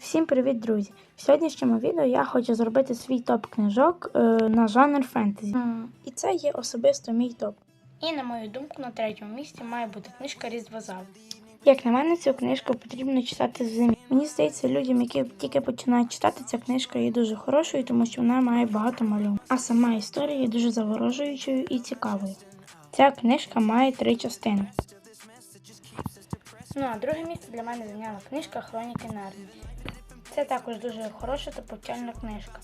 Всім привіт, друзі! В сьогоднішньому відео я хочу зробити свій топ книжок е, на жанр фентезі. І це є особисто мій топ. І на мою думку, на третьому місці має бути книжка Різдва Зав. Як на мене, цю книжку потрібно читати з зимі. Мені здається, людям, які тільки починають читати, ця книжка є дуже хорошою, тому що вона має багато малюнок. А сама історія є дуже заворожуючою і цікавою. Ця книжка має три частини. Ну а друге місце для мене зайняла книжка Хроніки Нарнії. Це також дуже хороша та повчальна книжка.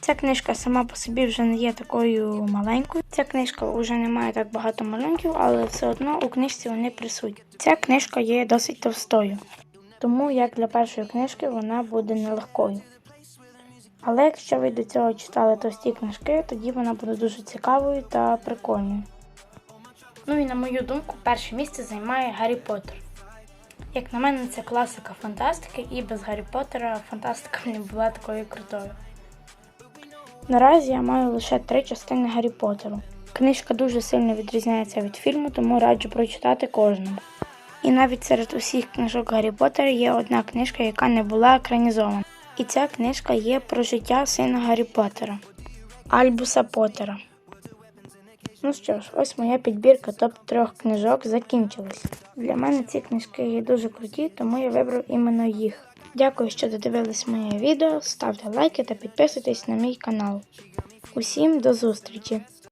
Ця книжка сама по собі вже не є такою маленькою. Ця книжка вже не має так багато малюнків, але все одно у книжці вони присутні. Ця книжка є досить товстою, тому як для першої книжки вона буде нелегкою. Але якщо ви до цього читали товсті книжки, тоді вона буде дуже цікавою та прикольною. Ну і на мою думку, перше місце займає Гаррі Поттер. Як на мене, це класика фантастики, і без Гаррі Поттера фантастика не була такою крутою. Наразі я маю лише три частини Гаррі Поттеру. Книжка дуже сильно відрізняється від фільму, тому раджу прочитати кожному. І навіть серед усіх книжок Гаррі Поттера є одна книжка, яка не була екранізована. І ця книжка є про життя сина Гаррі Поттера Альбуса Поттера. Ну що ж, ось моя підбірка топ трьох книжок закінчилась. Для мене ці книжки є дуже круті, тому я вибрав іменно їх. Дякую, що додивились моє відео. Ставте лайки та підписуйтесь на мій канал. Усім до зустрічі!